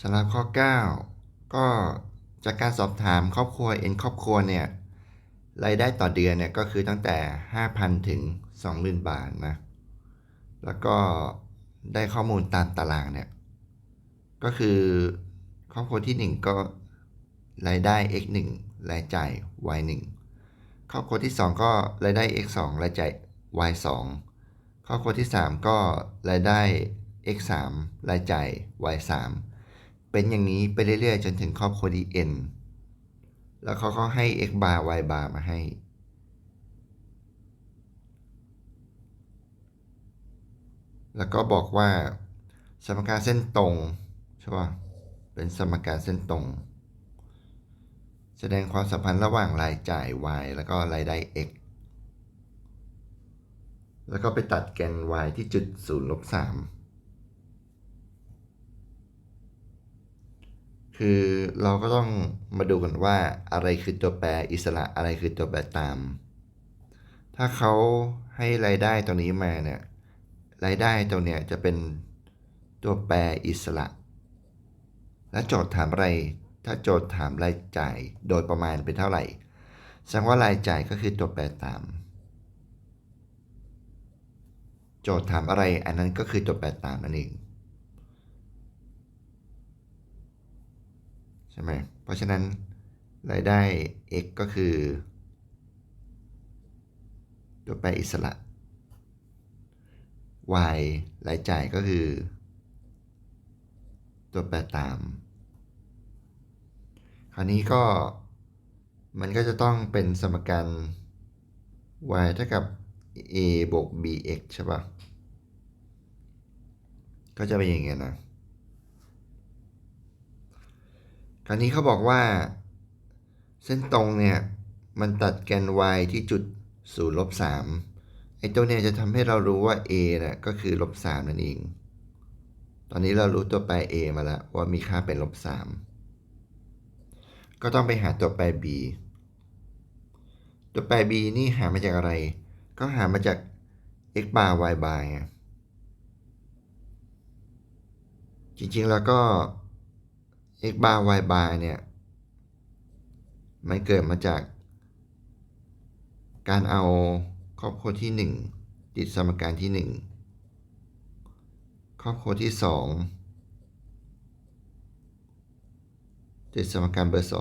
สำหรับข้อ 9 ก็จากการสอบถามครอบครัวเอ็นครอบครัวเนี่ยรายได้ต่อเดือนเนี่ยก็คือตั้งแต่ 5,000 ถึง 20,000 บาทนะ แล้วก็ได้ข้อมูลตามตารางเนี่ย ก็คือครอบครัวที่ 1 ก็รายได้ x 1รายจ่าย y 1ครอบครัวที่ 2 ก็รายได้ x 2รายจ่าย y 2ครอบครัวที่ 3 ก็รายได้ x 3รายจ่าย y 3 เป็นอย่างนี้ไปเรื่อยๆ จนถึงครอบครัวที่ n แล้วเขาก็ให้ x bar y bar มาให้ แล้วก็บอกว่าสมการเส้นตรงใช่ป่ะเป็นสมการเส้นตรง แสดงความสัมพันธ์ระหว่างรายจ่าย y แล้วก็รายได้ x แล้วก็ไปตัดแกน y ที่จุด0ลบ3 คือเราก็ต้องมาดูกันว่าอะไรคือตัวแปรอิสระอะไรคือตัวแปรตาม ถ้าเขาให้รายได้ตัวนี้มาเนี่ยรายได้ตัวเนี้ยจะเป็นตัวแปรอิสระ และโจทย์ถามอะไร ถ้าโจทย์ถามรายจ่ายโดยประมาณเป็นเท่าไหร่แสดงว่ารายจ่ายก็คือตัวแปรตาม โจทย์ถามอะไรอันนั้นก็คือตัวแปรตามนั่นเอง ช่ไหมเพราะฉะนั้นรายได้ x ก็คือ ตัวแปรอิสระ y รายจ่ายก็คือ ตัวแปรตาม คราวนี้ก็มันก็จะต้องเป็นสมการ y เท่ากับ a บวก bx ใช่ปะก็จะเป็นอย่างเงี้ยนะ ค ราวนี้เขาบอกว่า เส้นตรงเนี่ย มันตัดแกน y ที่จุด0ลบ3ไอ้ตัวเนี่ยจะทำให้เรารู้ว่า a เนี่ยก็คือลบ3นั่นเอง ตอนนี้เรารู้ตัวแปร a มาแล้วว่ามีค่าเป็นลบ3ก็ต้องไปหาตัวแปร b ตัวแปร b นี่หามาจากอะไร ก็หามาจาก x bar y bar ไงจริงๆแล้วก็ x bar y bar เนี่ย มันเกิดมาจาก การเอาครอบครัวที่ 1 ติดสมการที่ 1 ครอบครัวที่ 2 ติดสมการเบอร์ 2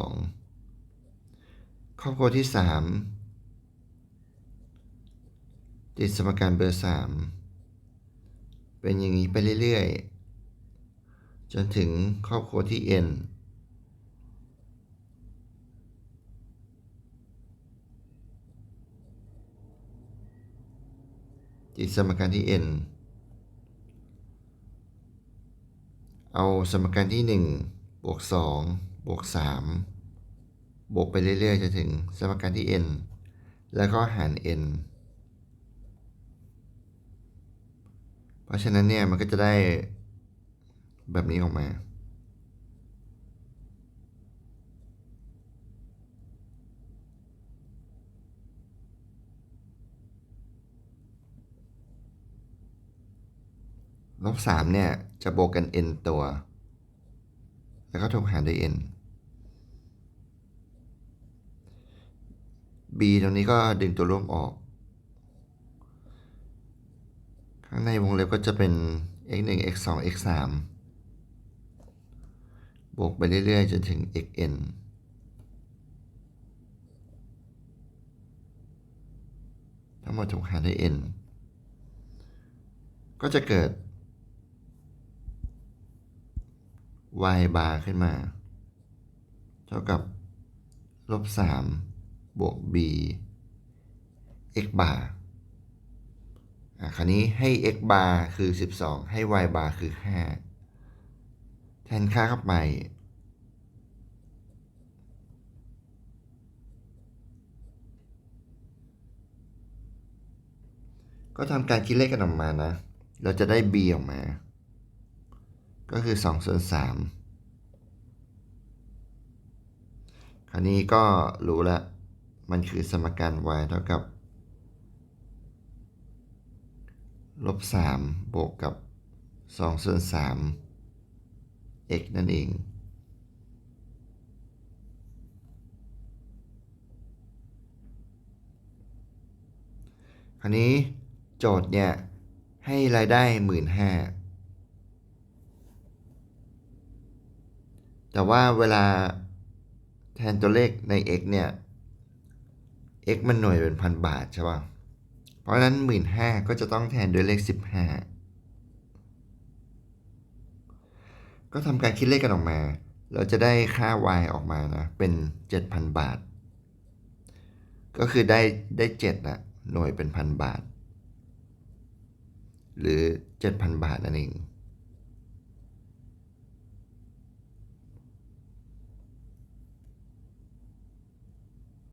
ครอบครัวที่ 3 ติดสมการเบอร์ 3 เป็นอย่างนี้ไปเรื่อยๆ จนถึงครอบครัวที่ n ติดสมการที่ n เอาสมการที่ 1 บวก 2 บวก 3 บวกไปเรื่อยๆจะถึงสมการที่ n แล้วก็หาร n เพราะฉะนั้นเนี่ยมันก็จะได้ แบบนี้ออกมา ลบสามเนี่ย จะบวกกัน n ตัว แล้วก็ถูกหารด้วย n b ตรงนี้ก็ดึงตัวร่วมออก ข้างในวงเล็บก็จะเป็น x 1 x 2 x 3 บวกไปเรื่อยๆ จนถึง xn ทั้งหมดถูกหารด้วย n ก็จะเกิด y bar ขึ้นมา เท่ากับลบ 3 บวก b x bar อะคราวนี้ให้ x bar คือ 12 ให้ y bar คือ 5 แทนค่าเข้าไป ก็ทำการคิดเลขกันออกมานะ เราจะได้ b ออกมา ก็คือ2ส่วน3คราวนี้ก็รู้ละ มันคือสมการ y เท่ากับลบ3บวกกับ2ส่วน3 x นั่นเอง คราวนี้โจทย์เนี่ย ให้รายได้หมื่นห้าแต่ว่าเวลาแทนตัวเลขใน x เนี่ย x มันหน่วยเป็นพันบาทใช่ป่ะ เพราะนั้น 1 5ื่นก็จะต้องแทนด้วยเลข 15 ก็ทำการคิดเลขกันออกมา เราจะได้ค่า y ออกมานะ เป็น 7,000 บาท ก็คือได้ได้7นะหน่วยเป็นพันบาท หรือ 7,000 บาทนั่นเอง